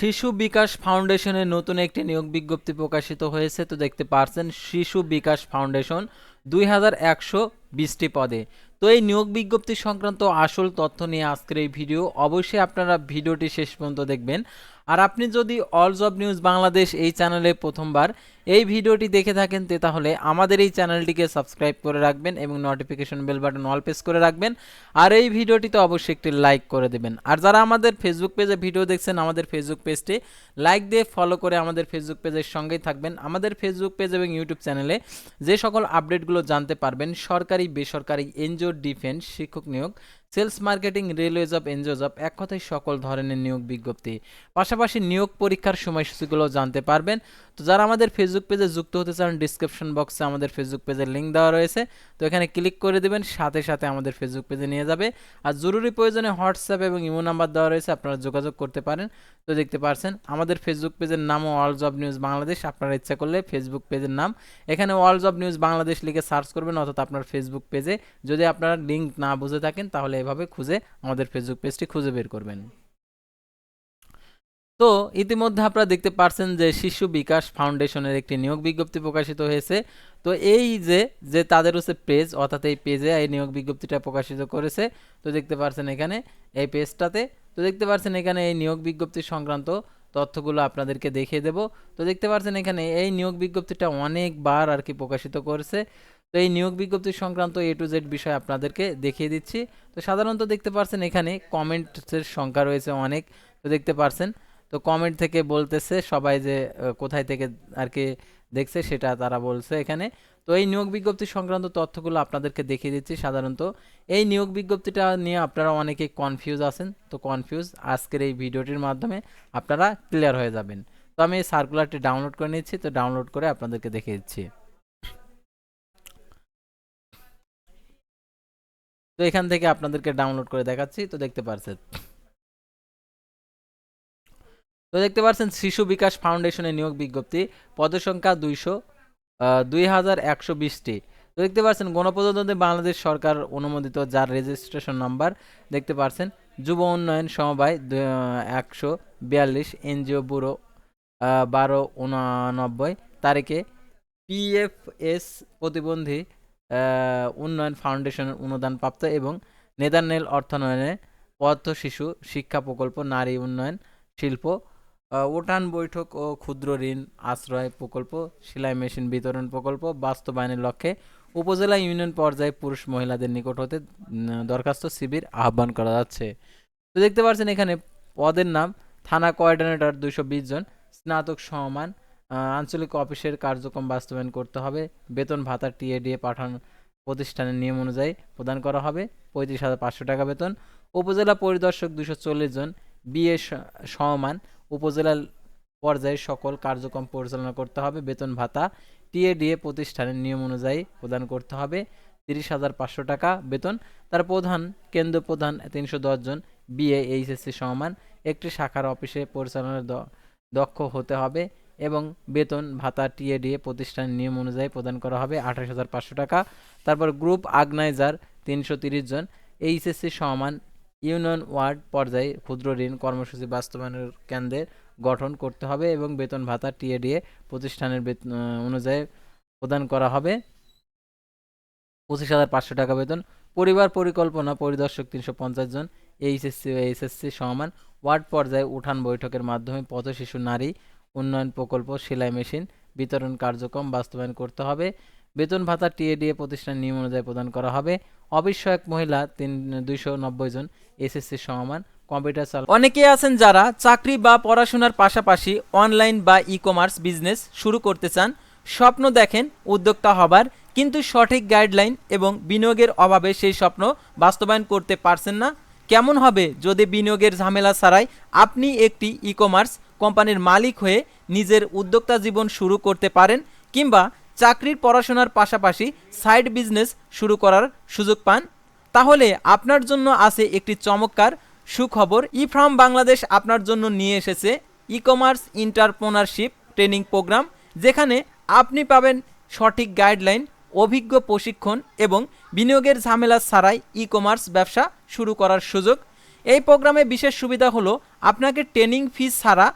শিশু বিকাশ ফাউন্ডেশনের নতুন একটি নিয়োগ বিজ্ঞপ্তি প্রকাশিত হয়েছে। তো দেখতে পারছেন, শিশু বিকাশ ফাউন্ডেশন দুই হাজার একশো পদে। তো এই নিয়োগ বিজ্ঞপ্তি সংক্রান্ত আসল তথ্য নিয়ে আজকের এই ভিডিও। অবশ্যই আপনারা ভিডিওটি শেষ পর্যন্ত দেখবেন। আর আপনি যদি অল জব নিউজ বাংলাদেশ এই চ্যানেলে প্রথমবার এই ভিডিওটি দেখে থাকেন, তে তাহলে আমাদের এই চ্যানেলটিকে সাবস্ক্রাইব করে রাখবেন এবং notification bell button all press করে রাখবেন। আর এই ভিডিওটিতে অবশ্যই একটি লাইক করে দেবেন। আর যারা আমাদের ফেসবুক পেজে ভিডিও দেখছেন, আমাদের ফেসবুক পেজটি লাইক দিয়ে ফলো করে আমাদের ফেসবুক পেজের সঙ্গেই থাকবেন। আমাদের ফেসবুক পেজ এবং ইউটিউব চ্যানেলে যে সকল আপডেটগুলো জানতে পারবেন, সরকারি, বেসরকারি, এনজিও ডিফেন্স শিক্ষক নিয়োগ sales marketing railway job NGO job এক কথায় সকল ধরনের নিয়োগ বিজ্ঞপ্তি। পাশাপাশি নিয়োগ পরীক্ষার সময়সূচিগুলো জানতে পারবেন। তো যারা আমাদের ফেসবুক পেজে যুক্ত হতে চান ডিসক্রিপশন বক্সে আমাদের ফেসবুক পেজের লিঙ্ক দেওয়া রয়েছে। তো এখানে ক্লিক করে দেবেন, সাথে সাথে আমাদের ফেসবুক পেজে নিয়ে যাবে। আর জরুরি প্রয়োজনে হোয়াটসঅ্যাপ এবং ইমো নাম্বার দেওয়া রয়েছে, আপনারা যোগাযোগ করতে পারেন। তো দেখতে পারছেন, আমাদের ফেসবুক পেজের নামও অল জব নিউজ বাংলাদেশ আপনারা ইচ্ছা করলে ফেসবুক পেজের নাম। এখানে অল জব নিউজ বাংলাদেশ লিখে সার্চ করবেন, অর্থাৎ আপনার ফেসবুক পেজে যদি আপনারা লিঙ্ক না বুঝে থাকেন, তাহলে এভাবে খুঁজে আমাদের ফেসবুক পেজটি খুঁজে বের করবেন। তো ইতিমধ্যে আপনারা দেখতে পারছেন যে শিশু বিকাশ ফাউন্ডেশনের একটি নিয়োগ বিজ্ঞপ্তি প্রকাশিত হয়েছে। তো এই যে যে তাদের হচ্ছে পেজ, অর্থাৎ এই পেজে এই নিয়োগ বিজ্ঞপ্তিটা প্রকাশিত করেছে, তো দেখতে পারছেন এখানে এই পেজটাতে। তো দেখতে পারছেন এখানে এই নিয়োগ বিজ্ঞপ্তি সংক্রান্ত তথ্যগুলো আপনাদেরকে দেখিয়ে দেব। তো দেখতে পারছেন এখানে এই নিয়োগ বিজ্ঞপ্তিটা অনেকবার আর কি প্রকাশিত করেছে। তো এই নিয়োগ বিজ্ঞপ্তি সংক্রান্ত এ টু জেড বিষয় আপনাদেরকে দেখিয়ে দিচ্ছি। তো সাধারণত দেখতে পারছেন এখানে কমেন্টসের সংখ্যা রয়েছে অনেক। তো দেখতে পারছেন তো কমেন্ট থেকে বলতেছে সবাই যে কোথায় থেকে আর কি দেখছে সেটা তারা বলছে এখানে। তো এই নিয়োগ বিজ্ঞপ্তি সংক্রান্ত তথ্যগুলো আপনাদেরকে দেখিয়ে দিচ্ছি সাধারণত। এই নিয়োগ বিজ্ঞপ্তিটা নিয়ে আপনারা অনেকে কনফিউজ আছেন। তো কনফিউজ আজকের এই ভিডিওটির মাধ্যমে আপনারা ক্লিয়ার হয়ে যাবেন। তো আমি এই সার্কুলারটি ডাউনলোড করে নিচ্ছি। তো ডাউনলোড করে আপনাদেরকে দেখিয়ে দিচ্ছি। তো এখান থেকে আপনাদেরকে ডাউনলোড করে দেখাচ্ছি। তো দেখতে পারছেন। তো দেখতে পাচ্ছেন শিশু বিকাশ ফাউন্ডেশনের নিয়োগ বিজ্ঞপ্তি পদসংখ্যা দুইশো দুই হাজার একশো বিশটি। তো দেখতে পাচ্ছেন গণপ্রজাতন্ত্রী বাংলাদেশ সরকার অনুমোদিত যার রেজিস্ট্রেশন নাম্বার দেখতে পাচ্ছেন যুব উন্নয়ন সমবায় একশো বিয়াল্লিশ, এনজিও ব্যুরো বারো উনানব্বই তারিখে পিএফএস প্রতিবন্ধী উন্নয়ন ফাউন্ডেশনের অনুদানপ্রাপ্ত এবং নেদারনেল অর্থায়নে পথ শিশু শিক্ষা প্রকল্প নারী উন্নয়ন শিল্প উঠান বৈঠক ও ক্ষুদ্র ঋণ আশ্রয় প্রকল্প, সেলাই মেশিন বিতরণ প্রকল্প বাস্তবায়নের লক্ষ্যে উপজেলা ইউনিয়ন পর্যায়ে পুরুষ মহিলাদের নিকট হতে দরখাস্ত শিবির আহ্বান করা যাচ্ছে। তো দেখতে পাচ্ছেন এখানে পদের নাম থানা কোঅর্ডিনেটর দুশো বিশ জন, স্নাতক সমান আঞ্চলিক অফিসের কার্যক্রম বাস্তবায়ন করতে হবে, বেতন ভাতা টিএডিএ পাঠানো প্রতিষ্ঠানের নিয়ম অনুযায়ী প্রদান করা হবে, পঁয়ত্রিশ হাজার পাঁচশো টাকা বেতন। উপজেলা পরিদর্শক দুশো চল্লিশ জন বিএ সমমান উপজেলা পর্যায়ে সকল কার্যক্রম পরিচালনা করতে হবে। বেতন ভাতা টিএডিএ প্রতিষ্ঠানের নিয়ম অনুযায়ী প্রদান করতে হবে। তিরিশ হাজার পাঁচশো টাকা বেতন। তার প্রধান, কেন্দ্র প্রধান তিনশো জন বিএ এইচএসসি সমান। একটি শাখার অফিসে পরিচালনার দক্ষ হতে হবে এবং বেতন ভাতা টিএডিএ প্রতিষ্ঠানের নিয়ম অনুযায়ী প্রদান করা হবে আঠাশ হাজার পাঁচশো টাকা। তারপর গ্রুপ আগনাইজার তিনশো তিরিশ জন এইচএসসি সমান ইউনিয়ন ওয়ার্ড পর্যায়ে ক্ষুদ্র ঋণ কর্মসূচি বাস্তবায়নের কেন্দ্রের গঠন করতে হবে এবং বেতন ভাতা টিএডিএ প্রতিষ্ঠানের অনুযায়ী প্রদান করা হবে। পঁচিশ হাজার পাঁচশো টাকা বেতন। পরিবার পরিকল্পনা পরিদর্শক তিনশো পঞ্চাশ জন। এইচএসসি ও এইচএসসি সমান। ওয়ার্ড পর্যায়ে উঠান বৈঠকের মাধ্যমে পথ শিশু, নারী উন্নয়ন প্রকল্প, সেলাই মেশিন বিতরণ কার্যক্রম বাস্তবায়ন করতে হবে। বেতন ভাতা টিএডিএ প্রতিষ্ঠান নিয়ম অনুযায়ী প্রদান করা হবে। অবিষয়ক মহিলা তিন, দুইশো নব্বই জন এসএসসি সমান কম্পিউটার চাল অনেকেই আছেন যারা চাকরি বা পড়াশোনার পাশাপাশি অনলাইন বা ই কমার্স বিজনেস শুরু করতে চান। স্বপ্ন দেখেন উদ্যোক্তা হবার, কিন্তু সঠিক গাইডলাইন এবং বিনিয়োগের অভাবে সেই স্বপ্ন বাস্তবায়ন করতে পারছেন না। কেমন হবে যদি বিনিয়োগের ঝামেলা ছাড়াই আপনি একটি ই কমার্স কোম্পানির মালিক হয়ে নিজের উদ্যোক্তা জীবন শুরু করতে পারেন, কিংবা চাকরির পড়াশোনার পাশাপাশি সাইড বিজনেস শুরু করার সুযোগ পান। তাহলে আপনার জন্য আছে একটি চমৎকার সুখবর। ই ফার্ম বাংলাদেশ আপনার জন্য নিয়ে এসেছে e commerce entrepreneurship training programme যেখানে আপনি পাবেন সঠিক গাইডলাইন অভিজ্ঞ প্রশিক্ষণ এবং বিনিয়োগের ঝামেলা ছাড়াই ই কমার্স ব্যবসা শুরু করার সুযোগ। এই প্রোগ্রামে বিশেষ সুবিধা হলো আপনাকে ট্রেনিং ফি ছাড়া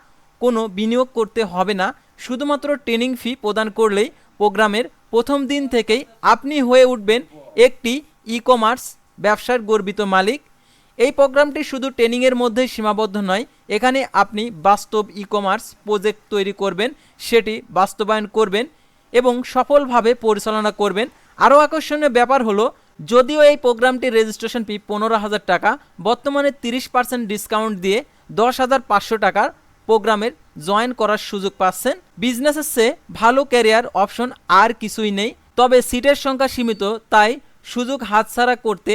কোনো বিনিয়োগ করতে হবে না। শুধুমাত্র ট্রেনিং ফি প্রদান করলেই প্রোগ্রামের প্রথম দিন থেকেই আপনি হয়ে উঠবেন একটি ই কমার্স ব্যবসার গর্বিত মালিক। এই প্রোগ্রামটি শুধু ট্রেনিংয়ের মধ্যেই সীমাবদ্ধ নয়, এখানে আপনি বাস্তব ই কমার্স প্রজেক্ট তৈরি করবেন, সেটি বাস্তবায়ন করবেন এবং সফলভাবে পরিচালনা করবেন। আরও আকর্ষণীয় ব্যাপার হলো, যদিও এই প্রোগ্রামটির রেজিস্ট্রেশন ফি পনেরো হাজার টাকা, বর্তমানে তিরিশ পার্সেন্ট ডিসকাউন্ট দিয়ে দশ হাজার পাঁচশো টাকার প্রোগ্রামের জয়েন করার সুযোগ পাচ্ছেন। বিজনেসের চেয়ে ভালো ক্যারিয়ার অপশন আর কিছুই নেই। তবে সিটের সংখ্যা সীমিত, তাই সুযোগ হাতছাড়া করতে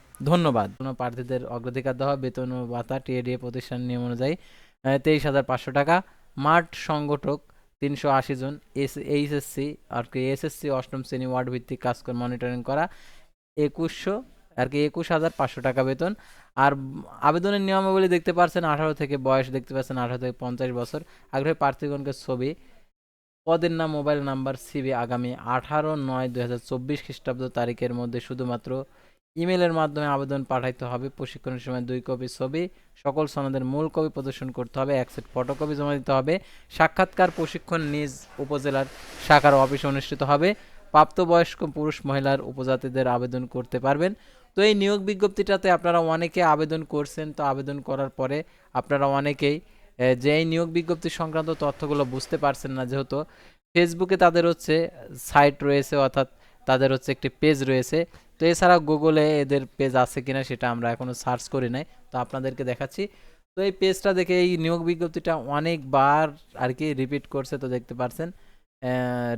ধন্যবাদ। কোনো প্রার্থীদের অগ্রাধিকার দেওয়া, বেতন ও ভাতা, টিএডিএ প্রতিষ্ঠান নিয়ম অনুযায়ী তেইশ হাজার পাঁচশো টাকা। মাঠ সংগঠক তিনশো আশি জন, এস এইচএসসি আর কি এসএসসি অষ্টম শ্রেণি ওয়ার্ড ভিত্তিক কাজ মনিটরিং করা একুশশো, আর কি, একুশ হাজার পাঁচশো টাকা বেতন। আর আবেদনের নিয়মাবলী দেখতে পাচ্ছেন আঠারো থেকে বয়স দেখতে পাচ্ছেন, আঠারো থেকে পঞ্চাশ বছর। আগ্রহী প্রার্থীগণকে ছবি, পদের নাম, মোবাইল নাম্বার সিবি আগামী আঠারো নয় দু হাজার চব্বিশ খ্রিস্টাব্দ তারিখের মধ্যে শুধুমাত্র ইমেলের মাধ্যমে আবেদন পাঠাইতে হবে। প্রশিক্ষণের সময় দুই কপি ছবি, সকল সনদের মূল কপি প্রদর্শন করতে হবে, এক সেট ফটোকপি জমা দিতে হবে। সাক্ষাৎকার প্রশিক্ষণ নিজ উপজেলার শাখার অফিসে অনুষ্ঠিত হবে। প্রাপ্তবয়স্ক পুরুষ মহিলার উপজাতিদের আবেদন করতে পারবেন। তো এই নিয়োগ বিজ্ঞপ্তিটাতে আপনারা অনেকে আবেদন করছেন, তো আবেদন করার পরে আপনারা অনেকেই যে এই নিয়োগ বিজ্ঞপ্তি সংক্রান্ত তথ্যগুলো বুঝতে পারছেন না যেহেতু, ফেসবুকে তাদের হচ্ছে সাইট রয়েছে, অর্থাৎ তাদের হচ্ছে একটি পেজ রয়েছে। তো এছাড়া গুগলে এদের পেজ আছে কিনা সেটা আমরা এখনও সার্চ করি নাই। তো আপনাদেরকে দেখাচ্ছি। তো এই পেজটা দেখে এই নিয়োগ বিজ্ঞপ্তিটা অনেকবার আর কি রিপিট করছে তো দেখতে পারছেন।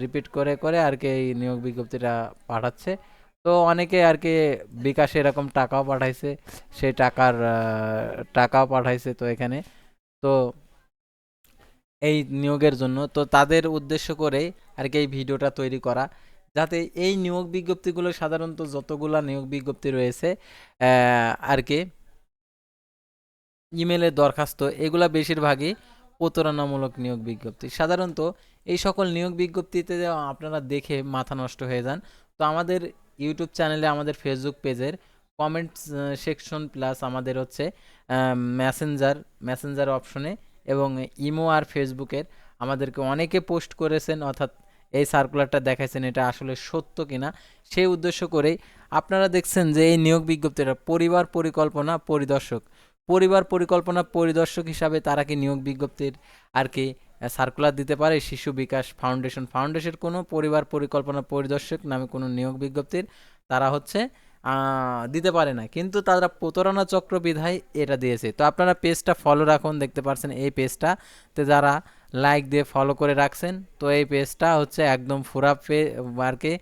রিপিট করে করে আর কি এই নিয়োগ বিজ্ঞপ্তিটা পাঠাচ্ছে। তো অনেকে আর কি বিকাশে এরকম টাকাও পাঠাইছে, সেই টাকার টাকাও পাঠাইছে তো এখানে। তো এই নিয়োগের জন্য। তো তাদের উদ্দেশ্য করে আর কি এই ভিডিওটা তৈরি করা। যাতে এই নিয়োগ বিজ্ঞপ্তিগুলো সাধারণত যতগুলা নিয়োগ বিজ্ঞপ্তি রয়েছে আর কি, ইমেলের দরখাস্ত, এগুলা বেশিরভাগই প্রতারণামূলক নিয়োগ বিজ্ঞপ্তি। সাধারণত এই সকল নিয়োগ বিজ্ঞপ্তিতে আপনারা দেখে মাথা নষ্ট হয়ে যান। তো আমাদের ইউটিউব চ্যানেলে, আমাদের ফেসবুক পেজের কমেন্ট সেকশন প্লাস আমাদের হচ্ছে মেসেঞ্জার মেসেঞ্জার অপশনে এবং ইমো আর ফেসবুকের আমাদেরকে অনেকে পোস্ট করেছেন, অর্থাৎ এই সার্কুলারটা দেখাইছেন এটা আসলে সত্য কিনা? সেই উদ্দেশ্য করেই আপনারা দেখছেন যে এই নিয়োগ বিজ্ঞপ্তিটা পরিবার পরিকল্পনা পরিদর্শক। পরিবার পরিকল্পনা পরিদর্শক হিসাবে তারা কি নিয়োগ বিজ্ঞপ্তির আর কি সার্কুলার দিতে পারে? শিশু বিকাশ ফাউন্ডেশন। ফাউন্ডেশন কোনো পরিবার পরিকল্পনা পরিদর্শক নামে কোনো নিয়োগ বিজ্ঞপ্তির তারা হচ্ছে দিতে পারে না। কিন্তু তারা প্রতারণা চক্র বিধায় এটা দিয়েছে। তো আপনারা পেজটা ফলো রাখুন, দেখতে পাচ্ছেন এই পেজটা তে যারা লাইক দিয়ে ফলো করে রাখছেন। তো এই পেজটা হচ্ছে একদম ফুরা পে আর কি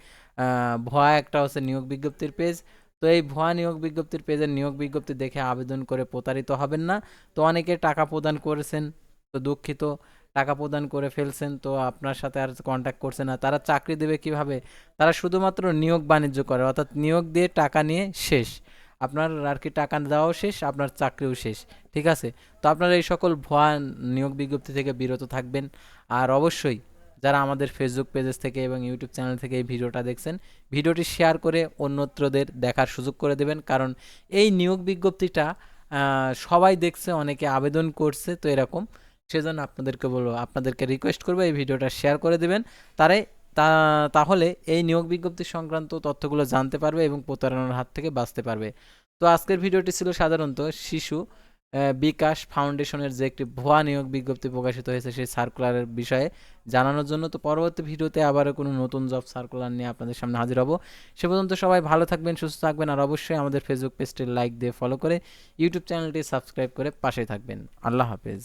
ভুয়া একটা হচ্ছে নিয়োগ বিজ্ঞপ্তির পেজ তো এই ভুয়া নিয়োগ বিজ্ঞপ্তির পেজের নিয়োগ বিজ্ঞপ্তি দেখে আবেদন করে প্রতারিত হবেন না। তো অনেকে টাকা প্রদান করেছেন, তো দুঃখিত, টাকা প্রদান করে ফেলছেন, তো আপনার সাথে আর কন্ট্যাক্ট করছে না। তারা চাকরি দেবে কীভাবে? তারা শুধুমাত্র নিয়োগ বাণিজ্য করে, অর্থাৎ নিয়োগ দিয়ে টাকা নিয়ে শেষ। আপনার আর কি টাকা দেওয়াও শেষ, আপনার চাকরিও শেষ, ঠিক আছে? তো আপনারা এই সকল ভুয়া নিয়োগ বিজ্ঞপ্তি থেকে বিরত থাকবেন। আর অবশ্যই যারা আমাদের ফেসবুক পেজেস থেকে এবং ইউটিউব চ্যানেল থেকে এই ভিডিওটা দেখছেন, ভিডিওটি শেয়ার করে অন্যত্রদের দেখার সুযোগ করে দেবেন। কারণ এই নিয়োগ বিজ্ঞপ্তিটা সবাই দেখছে, অনেকে আবেদন করছে, তো এরকম। সেজন্য আপনাদেরকে বলব, আপনাদেরকে রিকোয়েস্ট করব এই ভিডিওটা শেয়ার করে দেবেন। তারে তা, তাহলে এই নিয়োগ বিজ্ঞপ্তি সংক্রান্ত তথ্যগুলো জানতে পারবে এবং প্রতারণার হাত থেকে বাঁচতে পারবে। তো আজকের ভিডিওটি ছিল সাধারণত শিশু বিকাশ ফাউন্ডেশনের যে একটি ভুয়া নিয়োগ বিজ্ঞপ্তি প্রকাশিত হয়েছে সেই সার্কুলারের বিষয়ে জানানোর জন্য, তো পরবর্তী ভিডিওতে আবারও কোনো নতুন জব সার্কুলার নিয়ে আপনাদের সামনে হাজির হব। সে পর্যন্ত সবাই ভালো থাকবেন, সুস্থ থাকবেন, আর অবশ্যই আমাদের ফেসবুক পেজটি লাইক দিয়ে ফলো করে ইউটিউব চ্যানেলটি সাবস্ক্রাইব করে পাশে থাকবেন। আল্লাহ হাফেজ।